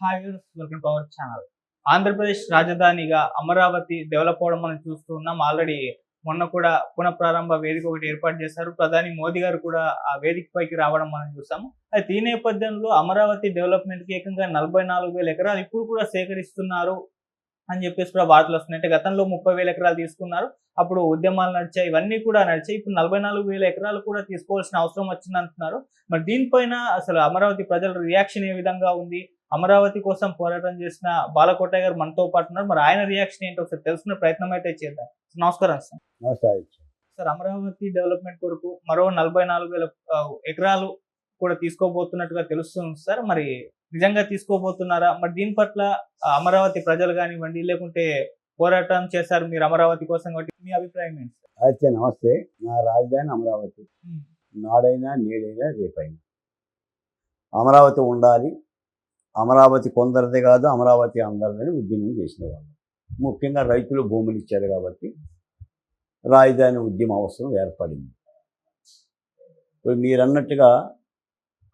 Hi welcome to our channel. Andhra Pradesh రాజధానిగా Amaravati develop అవడం మనం చూస్తూ ఉన్నాం. ఆల్రెడీ మొన్న కూడా పునఃప్రారంభ వేదిక ఒకటి ఏర్పాటు చేశారు. ప్రధాని మోదీ గారు కూడా ఆ వేదిక పైకి రావడం మనం చూసాము అయితే ఈ నేపథ్యంలో అమరావతి డెవలప్మెంట్కి ఏకంగా నలభై నాలుగు వేల ఎకరాలు ఇప్పుడు కూడా సేకరిస్తున్నారు అని చెప్పేసి కూడా వార్తలు వస్తున్నాయి. అంటే గతంలో ముప్పై వేల ఎకరాలు తీసుకున్నారు. అప్పుడు ఉద్యమాలు నడిచాయి. ఇవన్నీ కూడా నడిచాయి. ఇప్పుడు నలభై నాలుగు వేల ఎకరాలు కూడా తీసుకోవాల్సిన అవసరం వచ్చింది అంటున్నారు మరి దీనిపైన అసలు అమరావతి ప్రజల రియాక్షన్ ఏ విధంగా ఉంది? అమరావతి కోసం పోరాటం చేసిన బాలకోట గారు మనతో పాటు ఉన్నారు. మరి ఆయన రియాక్షన్ ఏంటో ఒకసారి తెలుసుకునే ప్రయత్నం అయితే చేద్దాం. నమస్కారం సార్. నమస్కారం. సార్ అమరావతి డెవలప్మెంట్ కొరకు మరో నలభై నాలుగు వేల ఎకరాలు కూడా తీసుకోబోతున్నట్టుగా తెలుస్తుంది సార్. మరి నిజంగా తీసుకోబోతున్నారా? మరి దీని పట్ల అమరావతి ప్రజలు కానివ్వండి లేకుంటే పోరాటం చేశారు మీరు అమరావతి కోసం కాబట్టి మీ అభిప్రాయం ఏంటి సార్? అయితే నమస్తే. నా రాజధాని అమరావతి. నాడైనా నేడైనా రేపైనా. అమరావతి ఉండాలి. అమరావతి కొందరిది కాదు అమరావతి అందరిదని ఉద్యమం చేసిన వాళ్ళు ముఖ్యంగా రైతులు భూములు ఇచ్చారు కాబట్టి రాజధాని ఉద్యమ అవసరం ఏర్పడింది. ఇప్పుడు మీరు అన్నట్టుగా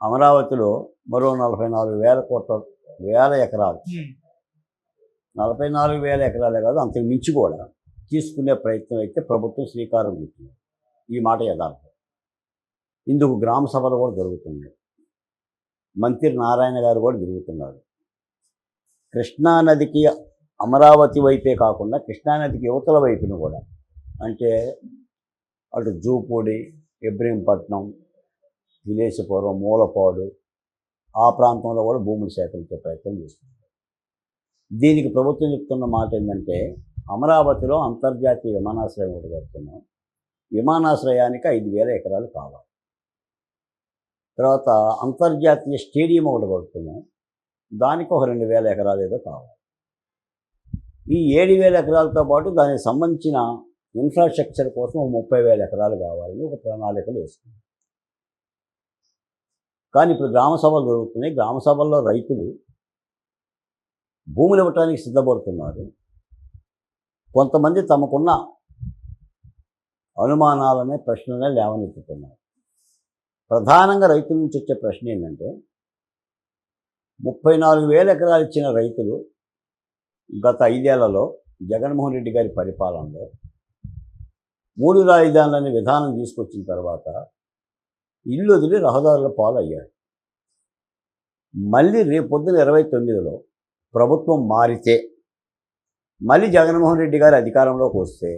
అమరావతిలో మరో నలభై నాలుగు వేల కోట్ల వేల ఎకరాలు. నలభై నాలుగు వేల ఎకరాలే కాదు అంతకు మించి కూడా తీసుకునే ప్రయత్నం అయితే ప్రభుత్వం శ్రీకారం చుట్టింది. ఈ మాట యథార్థం. ఇందుకు గ్రామ సభలు కూడా జరుగుతున్నాయి. మంత్రి నారాయణ గారు కూడా తిరుగుతున్నారు. కృష్ణానదికి అమరావతి వైపే కాకుండా కృష్ణానదికి యువతల వైపును కూడా. అంటే అటు జూపూడి ఇబ్రహీంపట్నం విలేశపురం మూలపాడు ఆ ప్రాంతంలో కూడా భూములు సేకరించే ప్రయత్నం చేస్తున్నారు. దీనికి ప్రభుత్వం చెప్తున్న మాట ఏంటంటే అమరావతిలో అంతర్జాతీయ విమానాశ్రయం ఒకటి కడుతున్నాం. విమానాశ్రయానికి ఐదు వేల ఎకరాలు కావాలి. తర్వాత అంతర్జాతీయ స్టేడియం ఒకటి కడుతున్నాం. దానికి ఒక రెండు వేల ఎకరాలు ఏదో కావాలి. ఈ ఏడు వేల ఎకరాలతో పాటు దానికి సంబంధించిన ఇన్ఫ్రాస్ట్రక్చర్ కోసం ఒక ముప్పై వేల ఎకరాలు కావాలని ఒక ప్రణాళికలు వేసుకున్నాం. కానీ ఇప్పుడు గ్రామ సభలు జరుగుతున్నాయి. గ్రామ సభల్లో రైతులు భూములు ఇవ్వటానికి సిద్ధపడుతున్నారు. కొంతమంది తమకున్న అనుమానాలనే ప్రశ్నలనే లేవనెత్తుతున్నారు. ప్రధానంగా రైతుల నుంచి వచ్చే ప్రశ్న ఏంటంటే ముప్పై నాలుగు వేల ఎకరాలు ఇచ్చిన రైతులు గత ఐదేళ్ళలో జగన్మోహన్ రెడ్డి గారి పరిపాలనలో మూడు రాజధానులనే విధానం తీసుకొచ్చిన తర్వాత ఇల్లు వదిలి రహదారుల పాలు అయ్యారు మళ్ళీ రేపొద్దున ఇరవై తొమ్మిదిలో ప్రభుత్వం మారితే మళ్ళీ జగన్మోహన్ రెడ్డి గారు అధికారంలోకి వస్తే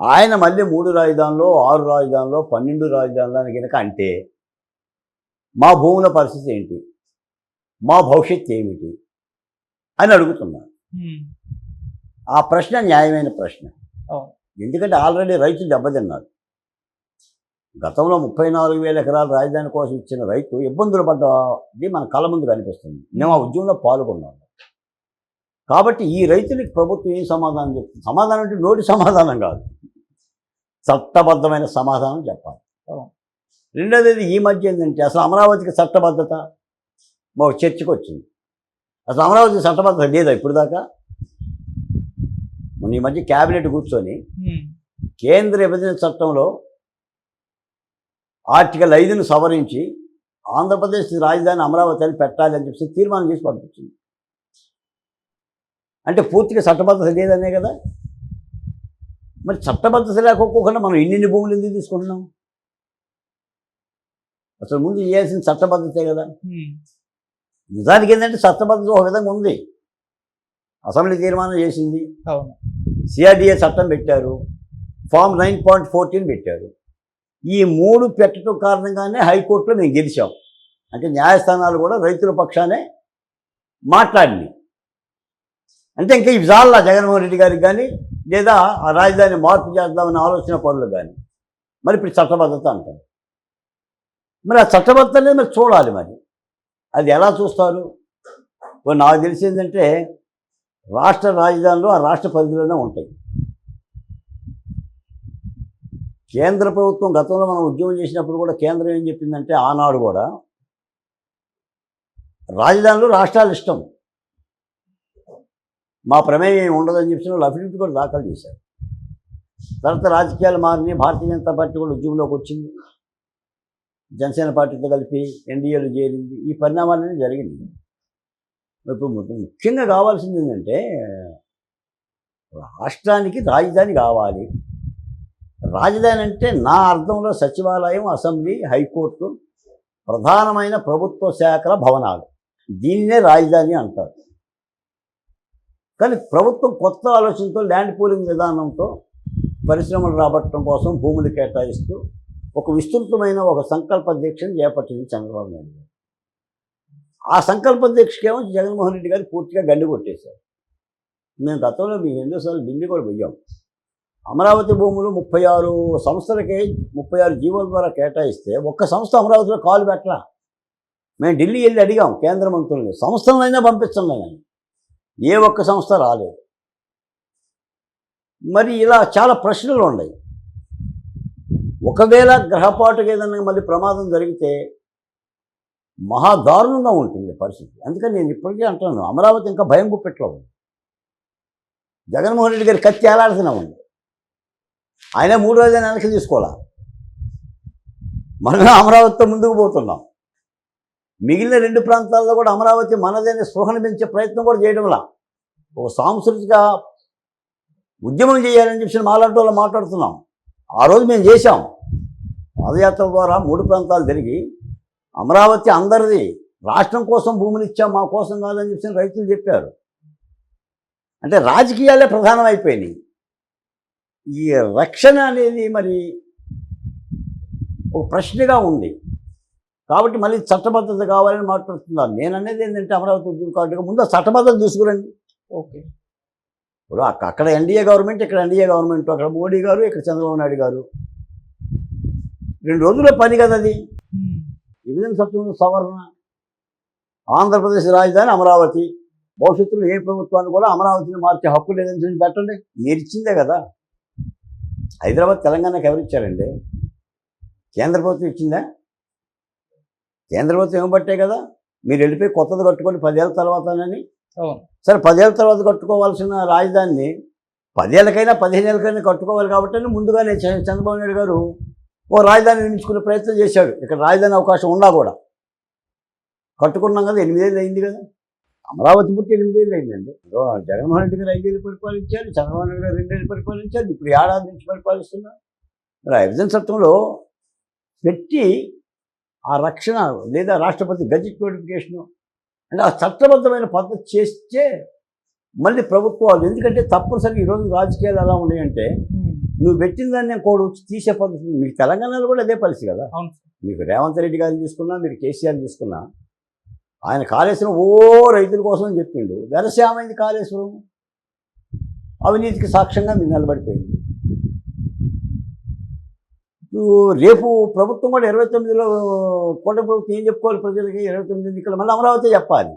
ఆయన మళ్ళీ మూడు రాజధానులు ఆరు రాజధానులు పన్నెండు రాజధానులు కనుక అంటే మా భూముల పరిస్థితి ఏంటి? మా భవిష్యత్తు ఏమిటి? అని అడుగుతున్నారు. ఉమ్, ఆ ప్రశ్న న్యాయమైన ప్రశ్న. ఎందుకంటే ఆల్రెడీ రైతు దెబ్బతిన్నారు. గతంలో ముప్పై నాలుగు వేల ఎకరాల రాజధాని కోసం ఇచ్చిన రైతు ఇబ్బందులు పడ్డది మన కళ్ళ ముందు కనిపిస్తుంది. మేము ఆ ఉద్యమంలో పాల్గొన్నాము కాబట్టి ఈ రైతులకి ప్రభుత్వం ఏం సమాధానం చెప్తుంది? సమాధానం అంటే నోటి సమాధానం కాదు. చట్టబద్ధమైన సమాధానం చెప్పాలి. రెండోది ఈ మధ్య ఏంటంటే అసలు అమరావతికి చట్టబద్ధత ఒక చర్చకు వచ్చింది అసలు అమరావతికి చట్టబద్ధత లేదా ఇప్పుడు దాకా ఈ మధ్య క్యాబినెట్ కూర్చొని కేంద్ర విభజన చట్టంలో ఆర్టికల్ ఐదును సవరించి ఆంధ్రప్రదేశ్ రాజధాని అమరావతి అని పెట్టాలి అని చెప్పి తీర్మానం చేసి పంపించింది. అంటే పూర్తిగా చట్టబద్ధత లేదనే కదా? మరి చట్టబద్ధత లేకోకుండా మనం ఇన్ని భూములు ఎందుకు తీసుకుంటున్నాం? అసలు ముందు చేయాల్సిన చట్టబద్ధతే కదా. నిజానికి ఏంటంటే చట్టబద్ధత ఒక విధంగా ఉంది. అసెంబ్లీ తీర్మానం చేసింది. సిఆర్డిఏ చట్టం పెట్టారు. ఫామ్ నైన్ పాయింట్ ఫోర్టీన్ పెట్టారు. ఈ మూడు పెట్టడం కారణంగానే హైకోర్టులో మేము గెలిచాం. అంటే న్యాయస్థానాలు కూడా రైతుల పక్షానే మాట్లాడినాయి. అంటే ఇంకా ఇవి చాలా జగన్మోహన్ రెడ్డి గారికి కానీ లేదా ఆ రాజధాని మార్పు చేద్దామని ఆలోచన పనులు కానీ మరి ఇప్పుడు చట్టబద్ధత అంటారు. మరి ఆ చట్టబద్ధత అనేది మరి చూడాలి మరి. అది ఎలా చూస్తారు? నాకు తెలిసిందంటే రాష్ట్ర రాజధానులు ఆ రాష్ట్ర పరిధిలోనే ఉంటాయి. కేంద్ర ప్రభుత్వం గతంలో మనం ఉద్యమం చేసినప్పుడు కూడా కేంద్రం ఏం చెప్పిందంటే ఆనాడు కూడా రాజధానులు రాష్ట్రాలు ఇష్టం. మా ప్రమేయం ఏమి ఉండదని చెప్పి వాళ్ళు అఫిడవిట్ కూడా దాఖలు చేశారు. తర్వాత రాజకీయాలు మారినాయి. భారతీయ జనతా పార్టీ కూడా ఉద్యమంలోకి వచ్చింది. జనసేన పార్టీతో కలిపి ఎన్డీఏలు చేరింది. ఈ పరిణామాలన్నీ జరిగింది ఇప్పుడు ముఖ్యంగా కావాల్సింది ఏంటంటే రాష్ట్రానికి రాజధాని కావాలి. రాజధాని అంటే నా అర్థంలో సచివాలయం అసెంబ్లీ హైకోర్టు ప్రధానమైన ప్రభుత్వ శాఖల భవనాలు. దీన్నే రాజధాని అంటారు. కానీ ప్రభుత్వం కొత్త ఆలోచనతో ల్యాండ్ పూలింగ్ విధానంతో పరిశ్రమలు రాబట్టడం కోసం భూములు కేటాయిస్తూ ఒక విస్తృతమైన ఒక సంకల్ప దీక్షను చేపట్టింది చంద్రబాబు నాయుడు గారు. ఆ సంకల్ప దీక్షకేమో జగన్మోహన్ రెడ్డి గారు పూర్తిగా గండి కొట్టేశారు. మేము గతంలో మేము ఎన్నోసార్లు ఢిల్లీ కూడా పోయాం అమరావతి భూములు ముప్పై ఆరు సంస్థలకే ముప్పై ఆరు జీవోల ద్వారా కేటాయిస్తే ఒక్క సంస్థ అమరావతిలో కాలు పెట్టలా. మేము ఢిల్లీ వెళ్ళి అడిగాం కేంద్ర మంత్రుల్ని సంస్థలనైనా పంపించండి ఏ ఒక్క సంస్థ రాలేదు. మరి ఇలా చాలా ప్రశ్నలు ఉన్నాయి. ఒకవేళ గ్రహపాటుకు ఏదైనా మళ్ళీ ప్రమాదం జరిగితే మహా దారుణంగా ఉంటుంది పరిస్థితి. అందుకని నేను ఇప్పటికీ అంటున్నాను అమరావతి ఇంకా భయం గుప్పెట్లో ఉంది. జగన్మోహన్ రెడ్డి గారి కత్తి ఏలాడుతూనే ఉంది. ఆయన మూడు రోజులు వెనక్కి తీసుకోవాలా? మనమే అమరావతితో ముందుకు పోతున్నాం. మిగిలిన రెండు ప్రాంతాల్లో కూడా అమరావతి మనదైన స్పృహను పెంచే ప్రయత్నం కూడా చేయడంలా ఒక సాంస్కృతిక ఉద్యమం చేయాలని చెప్పి మాలాంటి వాళ్ళు మాట్లాడుతున్నాం. ఆ రోజు మేము చేశాం. పాదయాత్ర ద్వారా మూడు ప్రాంతాలు తిరిగి అమరావతి అందరిది రాష్ట్రం కోసం భూములు ఇచ్చాం మా కోసం కాదని చెప్పి రైతులు చెప్పారు. అంటే రాజకీయాలే ప్రధానం అయిపోయినాయి ఈ రక్షణ అనేది మరి ఒక ప్రశ్నగా ఉంది. కాబట్టి మళ్ళీ చట్టబద్ధత కావాలని మాట్లాడుతున్నారు. నేను అనేది ఏంటంటే అమరావతి ఉద్యమం కాబట్టి ముందు చట్టబద్ధత తీసుకురండి. ఓకే. ఇప్పుడు అక్క- అక్కడ ఎన్డీఏ గవర్నమెంట్ ఇక్కడ ఎన్డీఏ గవర్నమెంట్ అక్కడ మోడీ గారు ఇక్కడ చంద్రబాబు నాయుడు గారు. రెండు రోజుల పని కదా అది. విభజన చట్టంలో సవరణ. ఆంధ్రప్రదేశ్ రాజధాని అమరావతి. భవిష్యత్తులో ఏ ప్రభుత్వాన్ని కూడా అమరావతిని మార్చే హక్కు లేదని చెప్పి పెట్టండి. మీరు ఇచ్చిందే కదా. హైదరాబాద్ తెలంగాణకి ఎవరు ఇచ్చారండి కేంద్ర ప్రభుత్వం ఇచ్చిందా? కేంద్ర ప్రభుత్వం ఇవ్వబట్టే కదా? మీరు వెళ్ళిపోయి కొత్తది కట్టుకొని పదేళ్ళ తర్వాతనని? సరే పదేళ్ళ తర్వాత కట్టుకోవాల్సిన రాజధానిని పదేళ్ళకైనా పదిహేనేళ్ళకైనా కట్టుకోవాలి కాబట్టి ముందుగానే చంద్రబాబు నాయుడు గారు ఓ రాజధాని నిర్మించుకునే ప్రయత్నం చేశాడు. ఇక్కడ రాజధాని అవకాశం ఉన్నా కూడా. కట్టుకున్నాం కదా ఎనిమిదేళ్ళు అయింది కదా. అమరావతి పుట్టి ఎనిమిదేళ్ళు అయిందండి. జగన్మోహన్ రెడ్డి గారు ఐదేళ్ళు పరిపాలించారు చంద్రబాబు నాయుడు గారు రెండేళ్ళు పరిపాలించారు ఇప్పుడు ఏడాది నుంచి పరిపాలిస్తున్నారు. మరి ఆ విభజన చట్టంలో పెట్టి ఆ రక్షణ లేదా రాష్ట్రపతి గజెట్ నోటిఫికేషను అంటే ఆ చట్టబద్ధమైన పద్ధతి చేస్తే మళ్ళీ ప్రభుత్వాలు ఎందుకంటే తప్పనిసరిగా ఈరోజు రాజకీయాలు ఎలా ఉన్నాయంటే నువ్వు పెట్టిన దాన్ని కోడు వచ్చి తీసే పద్ధతి మీకు తెలంగాణలో కూడా అదే పరిస్థితి కదా. మీకు రేవంత్ రెడ్డి గారిని తీసుకున్నా మీరు కేసీఆర్ తీసుకున్నా ఆయన కాళేశ్వరం ఓ రైతుల కోసం అని చెప్పిండు. వెరసేమైంది కాళేశ్వరం? అవినీతికి సాక్ష్యంగా మీరు నిలబడిపోయింది. రేపు ప్రభుత్వం కూడా ఇరవై తొమ్మిదిలో కోట ప్రభుత్వం ఏం చెప్పుకోవాలి ప్రజలకి? ఇరవై తొమ్మిది ఎన్నికలు మళ్ళీ అమరావతి చెప్పాలి.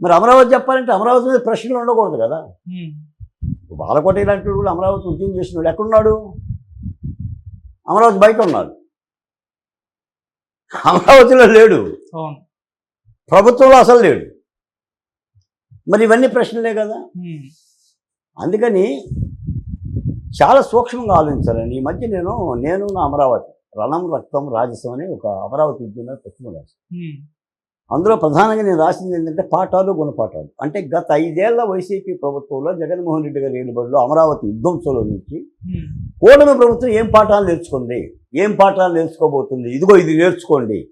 మరి అమరావతి చెప్పాలంటే అమరావతి మీద ప్రశ్నలు ఉండకూడదు కదా. బాలకోట ఇలాంటి కూడా అమరావతి ఉద్యమం చేసిన వాడు ఎక్కడున్నాడు? అమరావతి బయట ఉన్నాడు. అమరావతిలో లేడు. ప్రభుత్వంలో అసలు లేడు. మరి ఇవన్నీ ప్రశ్నలే కదా. అందుకని చాలా సూక్ష్మంగా ఆలోచించాలండి ఈ మధ్య నేను నేను నా అమరావతి రణం రక్తం రాజసం అని ఒక అమరావతి ఉద్యమ పుస్తకం రాశాను. అందులో ప్రధానంగా నేను రాసింది ఏంటంటే పాఠాలు గుణపాఠాలు. అంటే గత ఐదేళ్ళ వైసీపీ ప్రభుత్వంలో జగన్మోహన్ రెడ్డి గారి ఏలుబడిలో అమరావతి విధ్వంసంలో నుంచి. కూటమి ప్రభుత్వం ఏం పాఠాలు నేర్చుకుంది? ఏం పాఠాలు నేర్చుకోబోతుంది? ఇదిగో ఇది నేర్చుకోండి.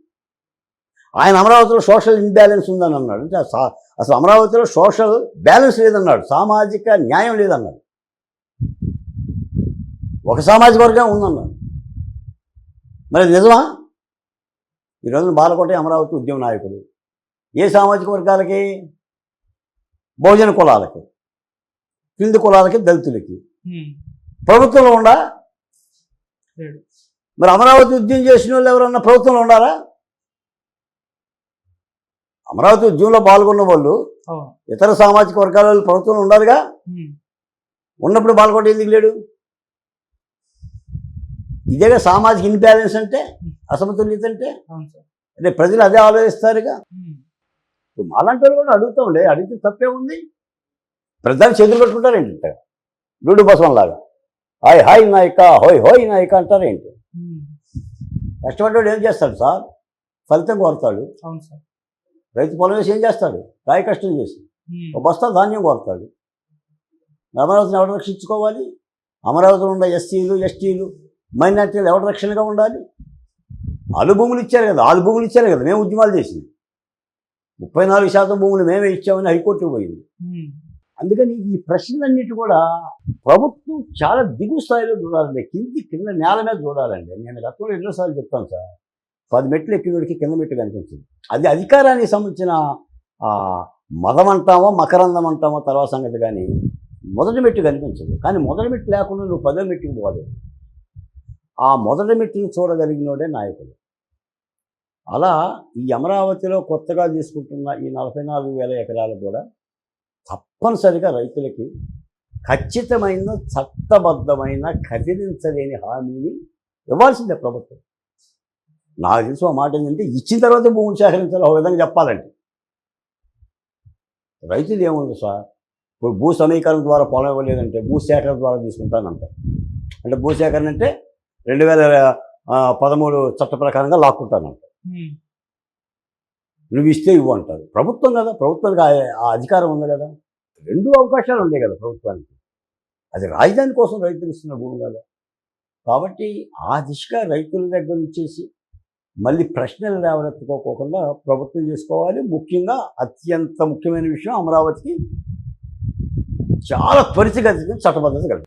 ఆయన అమరావతిలో సోషల్ ఇన్బ్యాలెన్స్ ఉందని అన్నాడు. అంటే అసలు అమరావతిలో సోషల్ బ్యాలెన్స్ లేదన్నాడు. సామాజిక న్యాయం లేదన్నాడు. ఒక సామాజిక వర్గం ఉందన్నాడు మరి నిజమా? ఈరోజు బాలకోట అమరావతి ఉద్యమ నాయకులు ఏ సామాజిక వర్గాలకి? బహుజన కులాలకి కింది కులాలకి దళితులకి. ప్రభుత్వంలో ఉండా. మరి అమరావతి ఉద్యమం చేసిన వాళ్ళు ఎవరన్నా ప్రభుత్వంలో ఉండారా? అమరావతి ఉద్యమంలో పాల్గొన్న వాళ్ళు ఇతర సామాజిక వర్గాల వాళ్ళు ప్రభుత్వంలో ఉండాలిగా. ఉన్నప్పుడు పాల్గొంటే ఎందుకు లేడు? ఇదేగా సామాజిక ఇన్బ్యాలెన్స్ అంటే? అసమతుల్యత అంటే? అంటే ప్రజలు అదే ఆలోచిస్తారుగా? మాలాంటి వాళ్ళు కూడా అడుగుతాంలే అడిగితే తప్పే ఉంది. ప్రజలు చేతులు కట్టుకుంటారేంటి ఇంత లూడు బసం లాగా హాయ్ హాయ్ నాయక హోయ్ హోయ్ నాయక అంటారేంటి. కష్టపడ్డాడు ఏం చేస్తాడు సార్? ఫలితం కోరతాడు. అవును సార్. రైతు పొలం వేసి ఏం చేస్తాడు? కాయ కష్టం చేసి. ఒక బస్తా ధాన్యం కొడతాడు అమరావతిని ఎవరు రక్షించుకోవాలి? అమరావతిలో ఉన్న ఎస్సీలు ఎస్టీలు మైనార్టీలు ఎవరు రక్షణగా ఉండాలి? ఆలు భూములు ఇచ్చారు కదా ఆలు భూములు ఇచ్చారు కదా మేము ఉద్యమాలు చేసింది. ముప్పై నాలుగు శాతం భూములు మేమే ఇచ్చామని హైకోర్టుకు పోయింది. అందుకని ఈ ప్రశ్నలన్నిటి కూడా ప్రభుత్వం చాలా దిగు స్థాయిలో చూడాలండి కింది కింద నేల మీద చూడాలండి. నేను గతంలో ఎన్నోసార్లు చెప్తాను సార్ పది మెట్లు ఎక్కినోడికి కింద మెట్టు కనిపించింది. అది అధికారానికి సంబంధించిన మదం అంటామో మకరందం అంటామో తర్వాత సంగతి కానీ మొదటి మెట్టు కనిపించదు. కానీ మొదటి మెట్టు లేకుండా నువ్వు పదో మెట్టుకు పోలేదు. ఆ మొదటి మెట్టును చూడగలిగినోడే నాయకుడు. అలా ఈ అమరావతిలో కొత్తగా తీసుకుంటున్న ఈ నలభై నాలుగు వేల ఎకరాలు కూడా తప్పనిసరిగా రైతులకి ఖచ్చితమైన చట్టబద్ధమైన కదిలించలేని హామీని ఇవ్వాల్సిందే ప్రభుత్వం. నాకు తెలిసి ఆ మాట ఏంటంటే ఇచ్చిన తర్వాత భూములు సేకరించాలి ఒక విధంగా చెప్పాలంటే. రైతులు ఏముంది సార్? ఇప్పుడు భూ సమీకరణ ద్వారా పొలం ఇవ్వలేదంటే భూ సేకరణ ద్వారా తీసుకుంటానంట అంటే భూ సేకరణ అంటే రెండు వేల పదమూడు చట్ట ప్రకారంగా లాక్కుంటానంట. ఉమ్, నువ్వు ఇస్తే ఇవ్వు అంటారు. ప్రభుత్వం కదా ప్రభుత్వానికి ఆ- అధికారం ఉంది కదా. రెండు అవకాశాలు ఉన్నాయి కదా ప్రభుత్వానికి. అది రాజధాని కోసం రైతులు ఇస్తున్న భూమి కదా. కాబట్టి ఆ దిశగా రైతుల దగ్గర నుంచేసి మళ్ళీ ప్రశ్నలు లేవనెత్తుకోకుండా ప్రభుత్వం చేసుకోవాలి. ముఖ్యంగా అత్యంత ముఖ్యమైన విషయం అమరావతికి చాలా త్వరితగతిన చట్టబద్ధత కలిగి